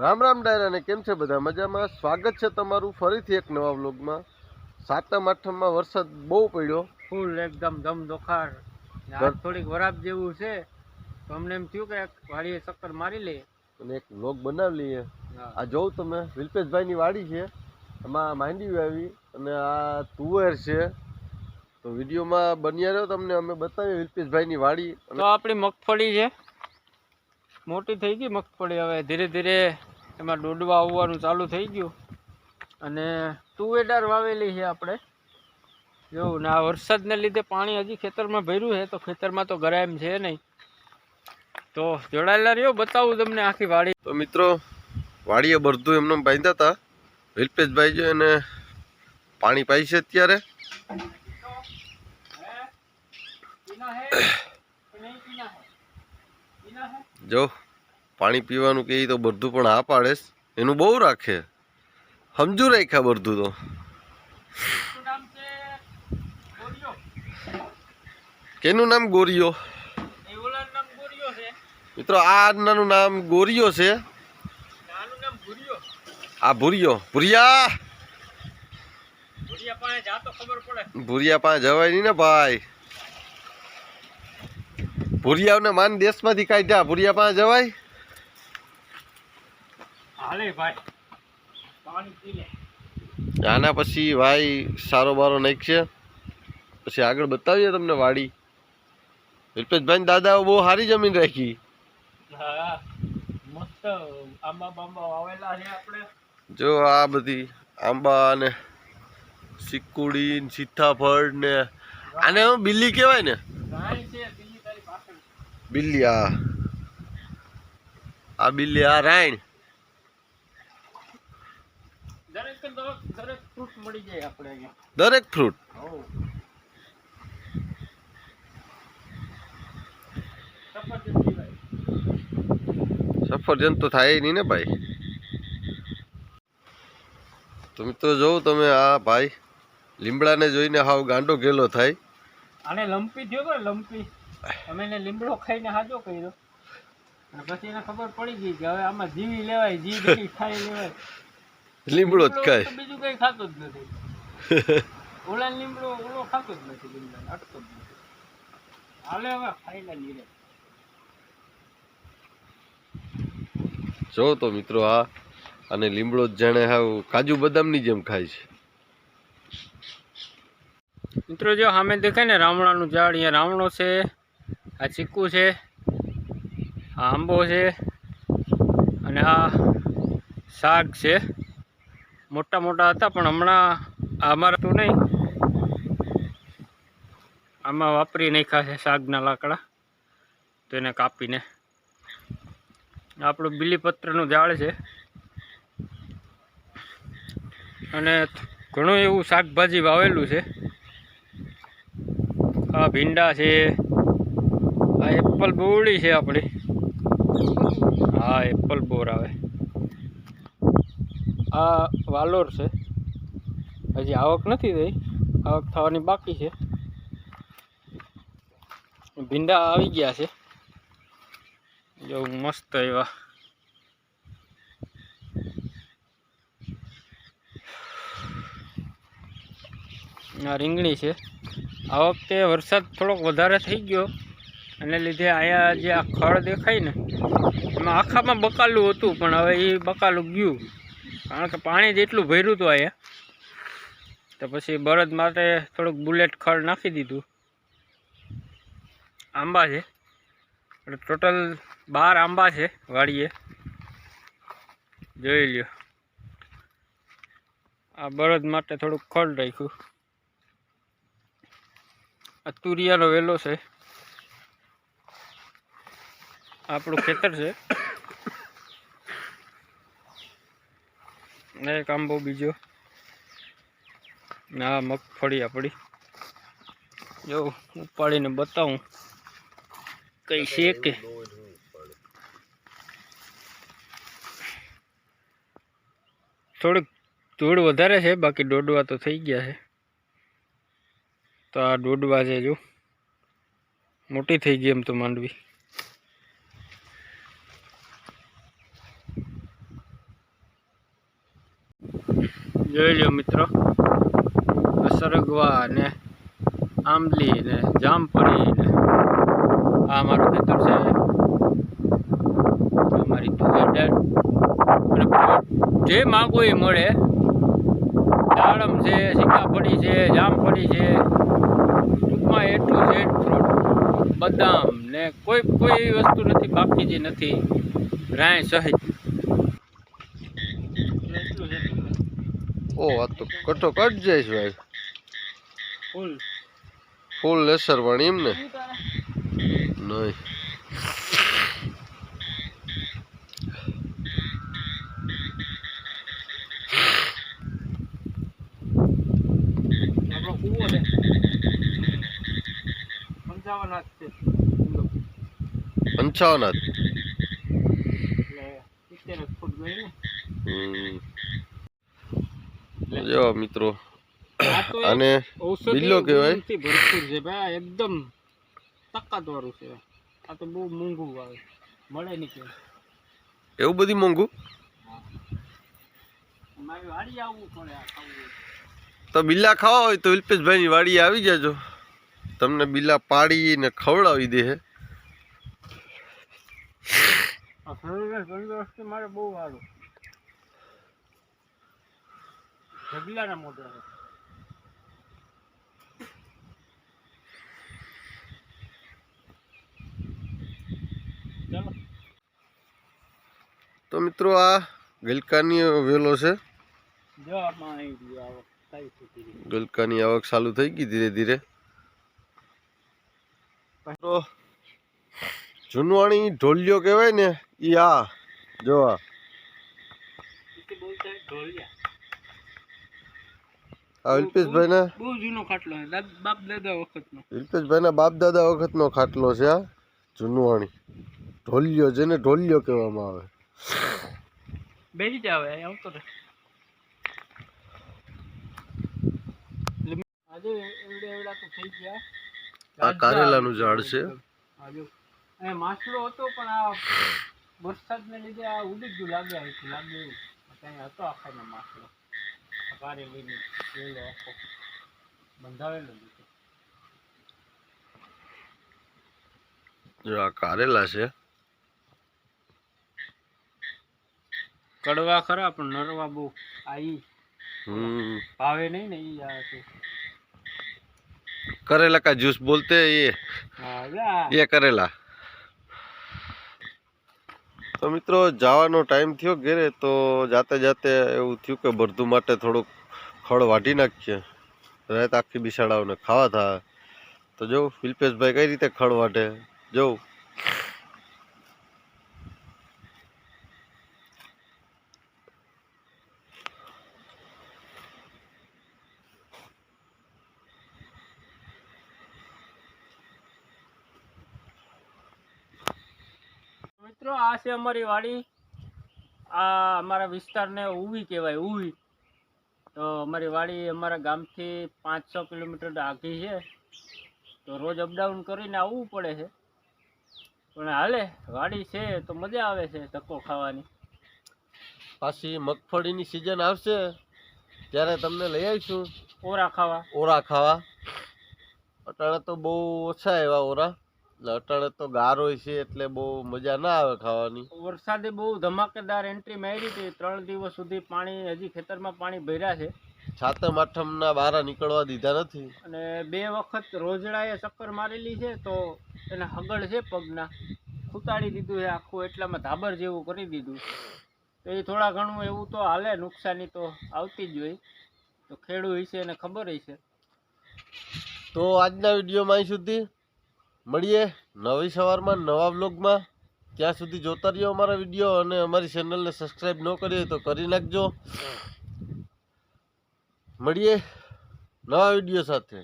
રામ રામ ડાયરાને કેમ છે બધા મજામાં? સ્વાગત છે તમારું ફરીથી એક નવા વ્લોગમાં. સાતમ આઠમમાં વરસાદ બહુ પડ્યો. ફૂલ એકદમ ધમ દોખાર ને બર- આજ થોડીક વરાપ જેવું છે. તો અમને એમ થયું કે એક વાડીએ ચક્કર મારી લઈએ. અને એક વ્લોગ બનાવી લઈએ. આ જોઉં તમે વિલ્પેશભાઈની વાડી છે. એમાં માંડી આવી અને આ તુવેર છે. તો વિડીયોમાં બન્યા રહ્યો તમને અમે બતાવીએ વિલ્પેશભાઈની વાડી. તો આપણી મગફળી છે. મોટી થઈ ગઈ મગફળી હવે ધીરે ધીરે એમાં ડોડવા આવવાનું ચાલુ થઈ ગયું. અને તુવેદાર વાવેલી છે આપણે. જોવું ને આ વરસાદને લીધે પાણી હજી ખેતરમાં ભર્યું છે તો ખેતરમાં તો ગરાયમ છે નહીં. તો જોડાયેલા રહ્યો બતાવું તમને આખી વાડી. તો મિત્રો વાડીએ બરધું એમને બાંધ્યા હતા. વિલ્પેશભાઈ જો એને પાણી પાઈ છે અત્યારે. જો પાણી પીવાનું કે તો બધું પણ આ પાડે એનું બહુ રાખે. સમજુ રાખ્યા બધું તો. કેનું નામ ગોરિયો મિત્રો આ નામ ગોરીયો છે. આ ભૂરિયો. ભૂરિયા! ભૂરિયા પાસે જવાય નહીં ને ભાઈ. ભૂરિયાઓને માન દેશમાંથી કાઢ્યા. ભૂરિયા પાસે જવાય? હાલે ભાઈ. પાણી પી લે. આના પછી ભાઈ સારો બારો નાખશે. પછી આગળ બતાવીએ તમને વાડી. વિલ્પેશભાઈ દાદાઓ બહુ સારી જમીન રાખી. હા મસ્ત આંબા બાંબા વાવેલા છે આપણે. જો આ બધી આંબા ને સિક્કુડી ને સીતાફળ ને આને હું બિલ્લી કહેવાય ને? ગાય છે બીજી તારી પાછળ. બિલ્લી આ આ બિલ્લી આ રાયણ. દરેક ફ્રૂટ મળી જાય આપણે અહીંયા. દરેક ફ્રૂટ સફરજન તો થાય નહીં ને ભાઈ? તો મિત્રો જોઉં તમે આ ભાઈ લીમડાને જોઈને હાવ ગાંડો ગેલો થાય. આને લંપી થયો કે લંપી? અમે એને લીમડો ખાઈને હાજો કર્યો. અને પછી એને ખબર પડી ગઈ કે હવે આમાં જીવી લેવાય જીવ ખાઈ લેવાય. લીમડો જ ખાય. બીજું કઈ ખાતો જ નથી. ઓલા લીમડો ઓલો ખાતો જ નથી લીમડા અટતો જ નથી. હાલે હવે ખાઈ લે નીરે જો તો મિત્રો આ અને લીમડો જ જાણે હાવ કાજુ બદામની જેમ ખાય છે. મિત્રો જો સામે દેખાય ને રામણાનું ઝાડ અહીંયા રામણો છે આ ચીકુ છે આ આંબો છે અને આ શાક છે. મોટા મોટા હતા, પણ હમણાં અમારે તો નહીં. આમાં વાપરી નાખ્યા છે શાકના લાકડા, તો એને કાપીને. આપણું બીલીપત્રનું ઝાડ છે. અને ઘણું એવું શાકભાજી વાવેલું છે. આ ભીંડા છે, આ એપલ બોરડી છે આપણી. હા, એપલ બોર આવે. આ વાલોર છે. હજી આવક નથી થઈ. આવક થવાની બાકી છે. ભીંડા આવી ગયા છે. જો મસ્ત એવા આ રીંગણી છે. આ વખતે વરસાદ થોડોક વધારે થઈ ગયો. અને લીધે અહીંયા જે આ ખળ દેખાય ને, એમાં આખામાં બકાલું હતું, પણ હવે એ બકાલું ગયું. કારણ કે પાણી જેટલું ભર્યું હતું અહીંયા તો પછી બળદ માટે થોડુંક બુલેટ ખડ નાખી દીધું. આંબા છે. એટલે ટોટલ બાર આંબા છે વાડીએ. જોઈ લ્યો. આ બળદ માટે થોડુંક ખડ રાખ્યું. આ તુરિયાનો વેલો છે. આપણું ખેતર છે. ને એક આંબો બીજો. ને, મગફળી આપણી જો, ઉપાડીને બતાવું. કઈ છે કે? થોડીક ધૂળ વધારે છે, બાકી દોડવા તો થઈ ગયા છે. તો આ દોડવા છે, જો. મોટી થઈ ગઈ એમ તો માંડવી. જોઈ લો મિત્રો. સરગવા ને આંબલી ને જામફળી ને આ મારું ખેતર છે. અમારી જે માગો એ મળે. દાડમ છે, સીતાફળી છે, જામફળી છે, ટૂંકમાં એટલું છે ફ્રૂટ બદામ ને કોઈ કોઈ વસ્તુ નથી, બાકી જે નથી, રાય સહિત એટલું છે ઓ આ તો કટો કટ જાય છે ભાઈ. ફૂલ. ફૂલ લેસર પણ એમ ને? નહીં. પંચાવન ફૂટ ગઈ ને. હમ. મિત્રો? અને બિલ્લો કહેવાય? ભરપૂર છે ભાઈ એકદમ તાકાતવાળું છે. આ તો બહુ મોંઘું આવે. મળે નહીં કે એવું બધું મોંઘું. તો બિલ્લા ખાવા હોય તો વિલ્પેશભાઈની વાડી આવી જાજો. તમને બિલ્લા પાડીને ખવડાવી દે મારે બહુ સારું ઢગલાના મોઢા તો મિત્રો આ ગલકાની વેલો છે. ગલકાની આવક ચાલુ થઈ ગઈ ધીરે ધીરે. તો જુનવાણી ઢોલિયો કહેવાય ને ઈ આ જો આ. એટલે બોલતા હોય ઢોલિયા. આ નું બહુ જૂનો ખાટલો છે. બાપ દાદા વખતનો. વિલ્પેશભાઈના બાપ દાદા વખતનો ખાટલો છે આ જુનવાણી. ઢોલિયો જેને ઢોલિયો કહેવામાં આવે. બેસી જાવ આવતો રહે. આજે એવડે એવડા તો થઈ ગયા. આ કારેલાનું ઝાડ છે. માછલો હતો પણ આ વરસાદને લીધે આ ઉડી ગયું લાગે લાગે એવું. ત્યાં હતો આખાનો માછલો. આ કારેલીની એવડો આખો બંધાવેલો લીધો જો આ કારેલા છે કડવા ખરા પણ નરવા બહુ આ ઈ હમ ભાવે નહીં ને ઈ આ છે करेला का जूस बोलते हैं ये હા જા. ये करेला તો મિત્રો, જવાનો ટાઈમ થયો ઘેરે, તો જાતે જાતે એવું થયું કે બરધું માટે થોડુંક ખડ વાઢી નાખીએ. રાત આખી બિસાડાઓને ખાવા થાય તો જો ફિલ્પેશભાઈ કઈ રીતે ખડ વાઢે? જોઉં મિત્રો આ છે અમારી વાડી. આ અમારા વિસ્તારને ઉવી કહેવાય ઉવી તો અમારી વાડી અમારા ગામથી પાંચ છ કિલોમીટર આઘી છે. તો રોજ અપડાઉન કરીને આવવું પડે છે. પણ હાલે વાડી છે તો મજા આવે છે ધક્કો ખાવાની. પાછી મગફળીની સિઝન આવશે ત્યારે તમને લઈ આવીશું. ઓરા ખાવા. ઓરા ખાવા. અટાણે તો બહુ ઓછા એવા ઓરા. એટલે અટાણે તો ગાર હોય છે એટલે બહુ મજા ના આવે ખાવાની. વરસાદે બહુ ધમાકેદાર એન્ટ્રી મારી હતી. ત્રણ દિવસ સુધી પાણી હજી ખેતરમાં પાણી ભર્યા છે. સાતમ આઠમના બારા નીકળવા દીધા નથી. અને બે વખત રોજડાએ ચક્કર મારેલી છે તો એના હગળ છે પગના. ખૂતાડી દીધું છે આખું એટલામાં ધાબર જેવું કરી દીધું તો એ થોડા ઘણું એવું તો હાલે નુકસાની તો આવતી જ હોય. તો ખેડૂત હશે એને ખબર હશે. તો આજના વિડીયોમાં અહીં સુધી. મળીએ નવી સવારમાં નવા બ્લોગમાં ત્યાં સુધી જોતા રહ્યો અમારા વીડિયો અને અમારી ચેનલને સબસ્ક્રાઈબ ન કરી તો કરી નાખજો. મળીએ નવા વીડિયો સાથે.